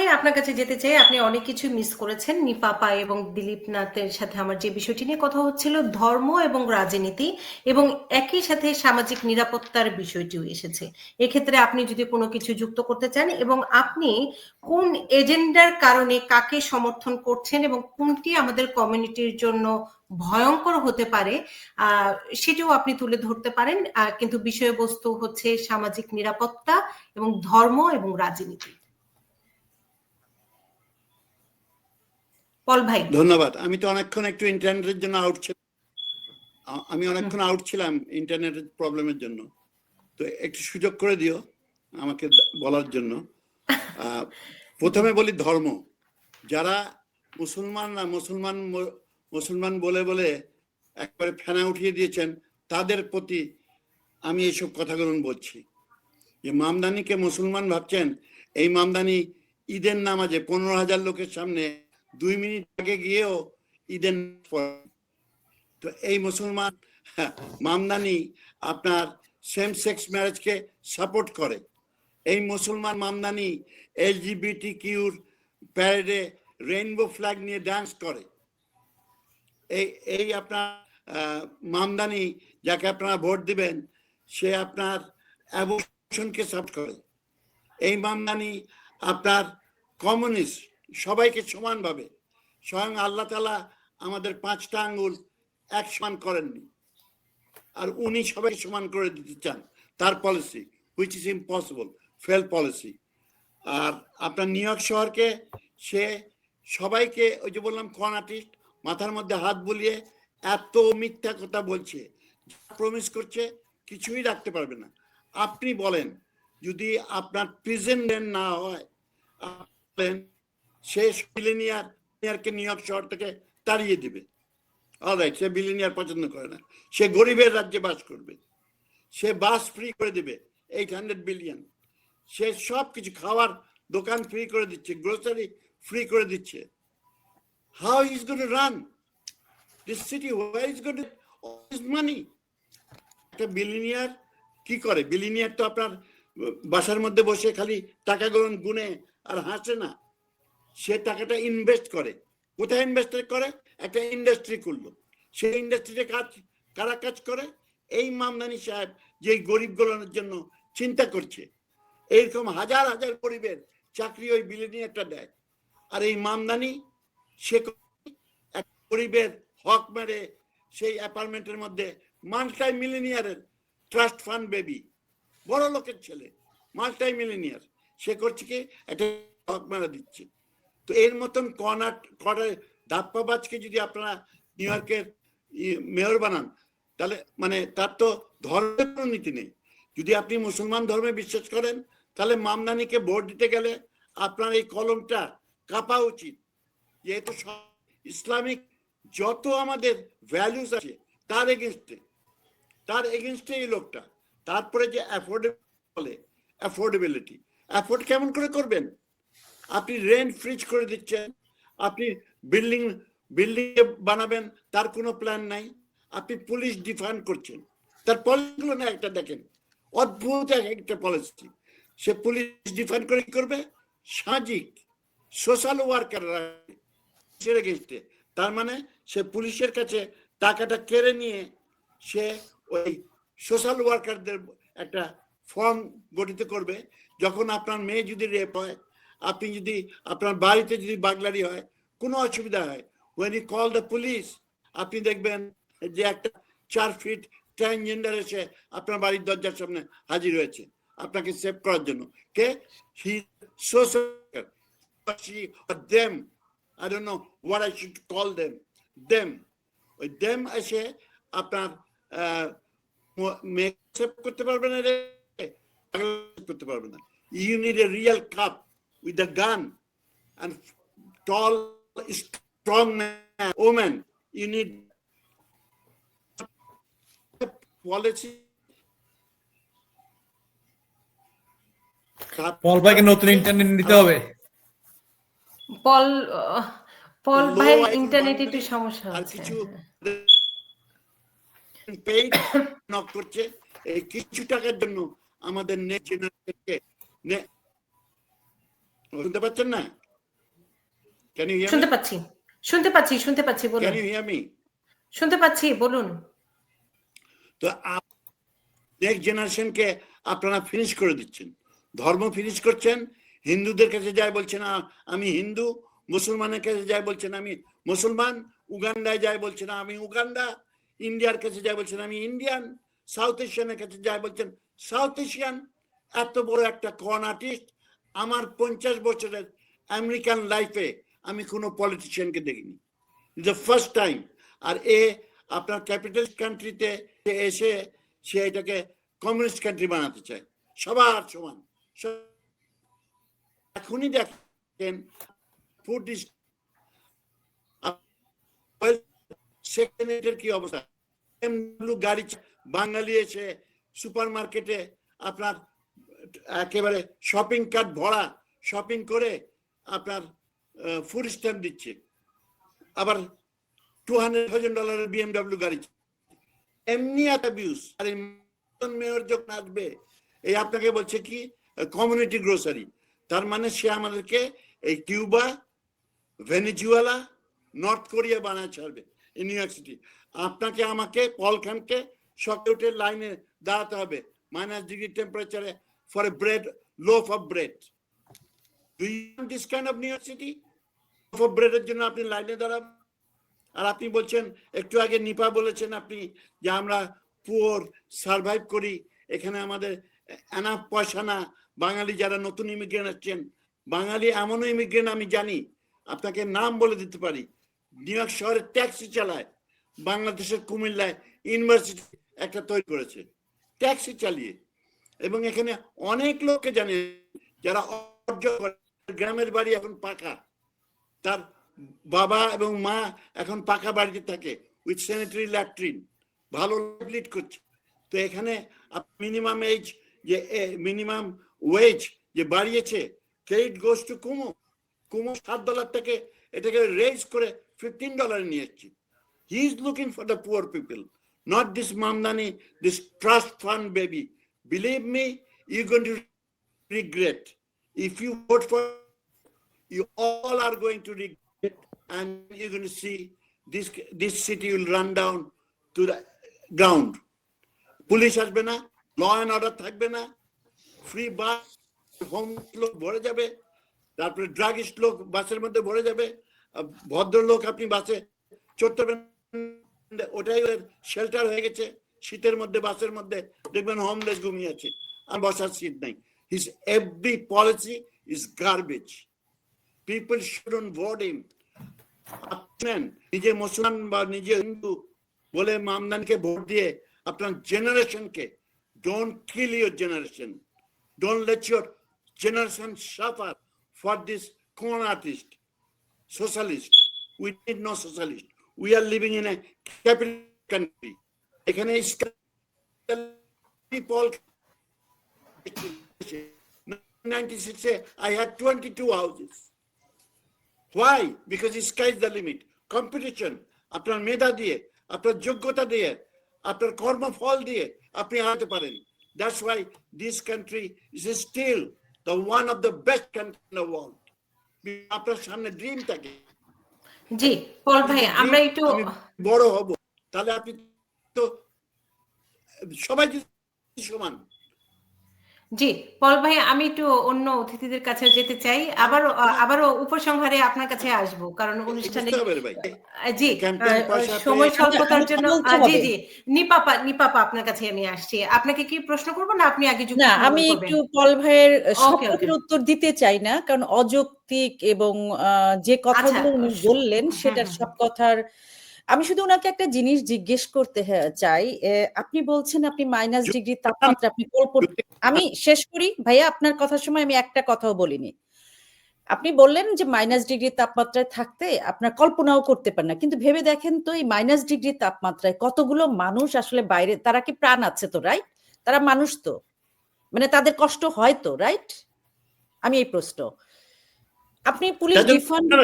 ভাই আপনার কাছে যেতে চাই, আপনি অনেক কিছু মিস করেছেন। নিপাপা এবং দিলীপ নাথের সাথে আমার যে বিষয়টি নিয়ে কথা হচ্ছিল, ধর্ম এবং রাজনীতি এবং একই সাথে সামাজিক নিরাপত্তার বিষয়টিও এসেছে। এক্ষেত্রে আপনি যদি কোনো কিছু যুক্ত করতে চান এবং আপনি কোন এজেন্ডার কারণে কাকে সমর্থন করছেন এবং কোনটি আমাদের কমিউনিটির জন্য ভয়ঙ্কর হতে পারে সেটিও আপনি তুলে ধরতে পারেন। কিন্তু বিষয়বস্তু হচ্ছে সামাজিক নিরাপত্তা এবং ধর্ম এবং রাজনীতি। পল ভাই। ধন্যবাদ। আমি তো অনেকক্ষণ একটু ইন্টারনেটের জন্য আউট ছিলাম। আমি অনেকক্ষণ আউট ছিলাম ইন্টারনেটের প্রবলেমের জন্য। তো একটু সুযোগ করে দিও আমাকে বলার জন্য। প্রথমে বলি ধর্ম। যারা মুসলমান না, মুসলমান মুসলমান বলে বলে একবারে ফেনা উঠিয়ে দিয়েছেন, তাদের প্রতি আমি এইসব কথাগুলো বলছি। যে মামদানিকে মুসলমান ভাবছেন, এই মামদানি ঈদের নামাজে পনেরো হাজার লোকের সামনে দুই মিনিট আগে গিয়েও ঈদের। তো এই মুসলমান হ্যাঁ, মামদানি আপনার সেম সেক্স ম্যারেজকে সাপোর্ট করে। এই মুসলমান মামদানি এলজিবিটি কিউর প্যারেডে রেইনবো ফ্ল্যাগ নিয়ে ডান্স করে। এই এই আপনার মামদানি যাকে আপনারা ভোট দিবেন সে আপনার অ্যাবর্শনকে সাপোর্ট করে। এই মামদানি আপনার কমিউনিস্ট সবাইকে সমানভাবে। স্বয়ং আল্লাহ তালা আমাদের পাঁচটা আঙ্গুল এক সমান করেননি। আর উনি সবাই সমান করে দিতে চান। তার policy which is impossible fail policy আর আপনার নিউ ইয়র্ক শহরকে সে সবাইকে ওই যে বললাম কন আর্টিস্ট মাথার মধ্যে হাত বুলিয়ে এত মিথ্যা কথা বলছে প্রমিস করছে, কিছুই রাখতে পারবে না। আপনি বলেন, যদি আপনার প্রেসিডেন্ট না হয় বলেন সে বিলিনিয়ার বিলিনিয়ারকে নিউ ইয়র্ক শহর থেকে তাড়িয়ে দিবে। অলরাইট সে বিলিনিয়ার পছন্দ করে না। সে গরিবের রাজ্যে বাস করবে। সে বাস ফ্রি করে দিবে এইট হান্ড্রেড বিলিয়ন সে সব কিছু খাওয়ার দোকান ফ্রি করে দিচ্ছে গ্রোসারি ফ্রি করে দিচ্ছে। How is got run this city where is got money একটা বিলিনিয়ার কি করে? বিলিনিয়ার তো আপনার বাসার মধ্যে বসে খালি টাকা গুনে আর হাসে না। সে টাকাটা ইনভেস্ট করে। কোথায় ইনভেস্ট করে? একটা ইন্ডাস্ট্রি করল সেই ইন্ডাস্ট্রিতে কাজ, কারা কাজ করে? এই মামদানি সাহেব যে গরিব গোলানোর জন্য চিন্তা করছে। এইরকম হাজার হাজার গরিবের চাকরি ওই বিলিনিয়ারটা দেয়। আর এই মামদানি, সে গরিবের হক মেরে সেই অ্যাপার্টমেন্টের মধ্যে মাল্টাই মিলিনিয়ারের ট্রাস্ট ফান্ড বেবি বড় লোকের ছেলে মাল্টাই মিলিনিয়ার সে করছে কি? একটা হক মেরে দিচ্ছে। তো এর মতন কর্নার কর্নার ধাপ্পাবাজকে যদি আপনারা নিউ ইয়র্কের মেয়র বানান, তাহলে মানে তার তো ধর্মের কোনো নীতি নেই। যদি আপনি মুসলমান ধর্মে বিশ্বাস করেন, তাহলে মামদানিকে ভোট দিতে গেলে আপনার এই কলমটা কাঁপা উচিত। যেহেতু ইসলামিক যত আমাদের ভ্যালুস আছে, তার এগেনস্টে তার এগেনস্টে এই লোকটা। তারপরে যে অ্যাফোর্ডেবল বলে অ্যাফোর্ডেবিলিটি অ্যাফোর্ড কেমন করে করবেন? আপনি রেন্ট ফ্রিজ করে দিচ্ছেন, আপনি বিল্ডিং বিল্ডিং বানাবেন, তার কোনো প্ল্যান নাই, আপনি পুলিশ ডিফান্ড করছেন। তার পলিসিগুলো না, একটা দেখেন, অদ্ভুত এক একটা পলিসি। সে পুলিশ ডিফান্ড করে কি করবে? সামাজিক সোশ্যাল ওয়ার্কাররা এগেনস্টে তার মানে সে পুলিশের কাছে টাকাটা কেড়ে নিয়ে সে ওই সোশ্যাল ওয়ার্কারদের একটা ফর্ম গঠিত করবে। যখন আপনার মেয়ে যদি রেপ হয় আপনি যদি, আপনার বাড়িতে যদি বাগলারি হয়, কোনো অসুবিধা হয়। When you call the police আপনি দেখবেন যে একটা চার ফিট ট্রান্সজেন্ডার এসে আপনার বাড়ির দরজার সামনে হাজির হয়েছে, আপনাকে সেভ করার জন্য। কে he social them I don't know what I should call them them ওই দেম এসে আপনার মেয়ে সেভ করতে পারবে না রে। করতে পারবে না। You need a real cop with a gun and tall, strong man, woman. You need policy. পল ভাইকে নতুন ইন্টারনেট নিতে হবে পল পল Low ভাই ইন্টারনেটে একটু সমস্যা হচ্ছে কিছু paid knock করছে এই কিছু টাকার জন্য আমাদের নেক্সট জেনারেশনকে শুনতে পাচ্ছেন না? ক্যান ইউ শুনতে পাচ্ছি। শুনতে পাচ্ছি শুনতে পাচ্ছি বলুন। ক্যান ইউ হিয়ার মি শুনতে পাচ্ছি বলুন। তো নেক্সট জেনারেশনকে আপনারা ফিনিশ করে দিচ্ছেন। ধর্ম ফিনিশ করছেন হিন্দুদের কাছে যায় বলছেন আমি হিন্দু মুসলমানের কাছে যায় বলছেন আমি মুসলমান উগান্ডায় যায় বলছেন আমি উগান্ডা ইন্ডিয়ার কাছে যায় বলছেন আমি ইন্ডিয়ান সাউথ এশিয়ানের কাছে যায় বলছেন সাউথ এশিয়ান এত বড় একটা কন আর্টিস্ট আমার পঞ্চাশ বছরের আমেরিকান লাইফে আমি কোনো পলিটিশিয়ানকে দেখিনি। দ্য ফার্স্ট টাইম আর এ আপনার ক্যাপিটালিস্ট কান্ট্রিতে এসে সে এটাকে কমিউনিস্ট কান্ট্রি বানাতে চায়। সবার সমান। এখনই দেখেন ফুড সেকেন্ডের কি অবস্থা? গাড়ি বাঙালি এসে সুপার মার্কেটে আপনার একেবারে শপিং কার্ট ভরা শপিং করে আপনার ফুড স্ট্যাম্প দিচ্ছে আবার টু হান্ড্রেড থাউজেন্ড ডলারের বিএমডাব্লিউ গাড়ি। এমনি একটা অ্যাবিউজ আর মেয়র যখন আসবে, এই আপনাকে বলছে কি কমিউনিটি গ্রোসারি তার মানে সে আমাদেরকে এই কিউবা ভেনেজুয়েলা নর্থ কোরিয়া বানায় ছাড়বে এই নিউ ইয়র্ক সিটি আপনাকে, আমাকে পল খানকে সকালে উঠে লাইনে দাঁড়াতে হবে। মাইনাস ডিগ্রি টেম্পারেচারে for a bread loaf of bread do you this kind of New York City loaf of ব্রেডের জন্য আপনি লাইনে দাঁড়াবেন আর আপনি বলছেন, একটু আগে নিপা বলেছেন আপনি যে আমরা পুয়ার সার্ভাইভ করি। এখানে আমাদের এনাফ পয়সা না। বাঙালি যারা নতুন ইমিগ্রেন্ট আসছেন, বাঙালি এমনও ইমিগ্রেন্ট আমি জানি, আপনাকে নাম বলে দিতে পারি। নিউ ইয়র্ক শহরে ট্যাক্সি চালায়। বাংলাদেশের কুমিল্লায় ইউনিভার্সিটি একটা তৈরি করেছে। ট্যাক্সি চালিয়ে। এবং এখানে অনেক লোককে জানে, যারা গ্রামের বাড়ি এখন পাকা। তার বাবা এবং মা এখন পাকা বাড়িতে থাকে উইথ স্যানিটারি ল্যাট্রিন ভালো লিড করছে। তো এখানে মিনিমাম এজ যে মিনিমাম ওয়েজ যে বাড়িয়েছে ক্রেডিট গোস টু কুমো। কুমো সাত ডলার থেকে এটাকে রেজ করে ফিফটিন ডলার নিয়ে এসছি। He is looking for the poor people not this Mamdani this trust fund baby believe me you going to regret if you vote for you all are going to regret and you're going to see this this city will run down to the ground police আসবে না law and order থাকবে না free বাস home লোক ভরে যাবে তারপরে druggist লোক বাসের মধ্যে ভরে যাবে ভদ্রলোক আপনি বাসে চড়তে পারবেন ওটাই শেল্টার হয়ে গেছে শীতের মধ্যে, বাসের মধ্যে দেখবেন হোমলেস ঘুমিয়ে আছে আর বসার সিট নাই his every policy is garbage people shouldn't vote him আপনার নিজে মুসলমান বা নিজে হিন্দু বলে মামদানকে ভোট দিয়ে আপনার জেনারেশনকে don't kill your generation don't let your generation suffer for this con artist socialist. We need no socialist. We are living in a capital country. এখানে people 96 I had 22 houses. Why? Because the sky is the limit. Competition. আপনার মেধা দিয়ে আপনার যোগ্যতা দিয়ে আপনার কর্মফল দিয়ে আপনি আনতে পারেন That's why this country is still the one of the best country in the world. আপনার সামনে ড্রিম থাকে জি পল ভাই আমরা একটু আমি বড় হব তাহলে আপনি তো সবাই সমান? জি পল ভাই আমি একটু অন্য অতিথিদের কাছে যেতে চাই। আবার আবারও উপসংহারে আপনার কাছে আসব কারণ অনুষ্ঠানে জি সময় স্বল্পতার জন্য জি জি নিপাপা নিপাপা আপনার কাছে আমি আসছি। আপনাকে কি প্রশ্ন করব না আপনি আগে যুক্তি না আমি একটু পল ভাইয়ের সব Okay, কথার okay. উত্তর দিতে চাই না কারণ অযৌক্তিক এবং আহ, যে কথাগুলো আচ্ছা, উনি বললেন হুম, সেটার সব কথার আমি শুধু ওনাকে একটা জিনিস জিজ্ঞেস করতে হ্যাঁ, চাই। আপনি বলছেন আপনি মাইনাস ডিগ্রি তাপমাত্রা আপনি কল্পনা আমি শেষ করি। ভাইয়া আপনার কথার সময় আমি একটা কথাও বলিনি। আপনি বললেন যে মাইনাস ডিগ্রি তাপমাত্রায় থাকতে আপনার কল্পনাও করতে পারেন না। কিন্তু ভেবে দেখেন তো এই মাইনাস ডিগ্রি তাপমাত্রায় কতগুলো মানুষ আসলে বাইরে তারা কি প্রাণ আছে তো রাইট তারা মানুষ তো। মানে তাদের কষ্ট হয় তো রাইট আমি এই প্রশ্ন। আপনি পুলিশ আপনারা-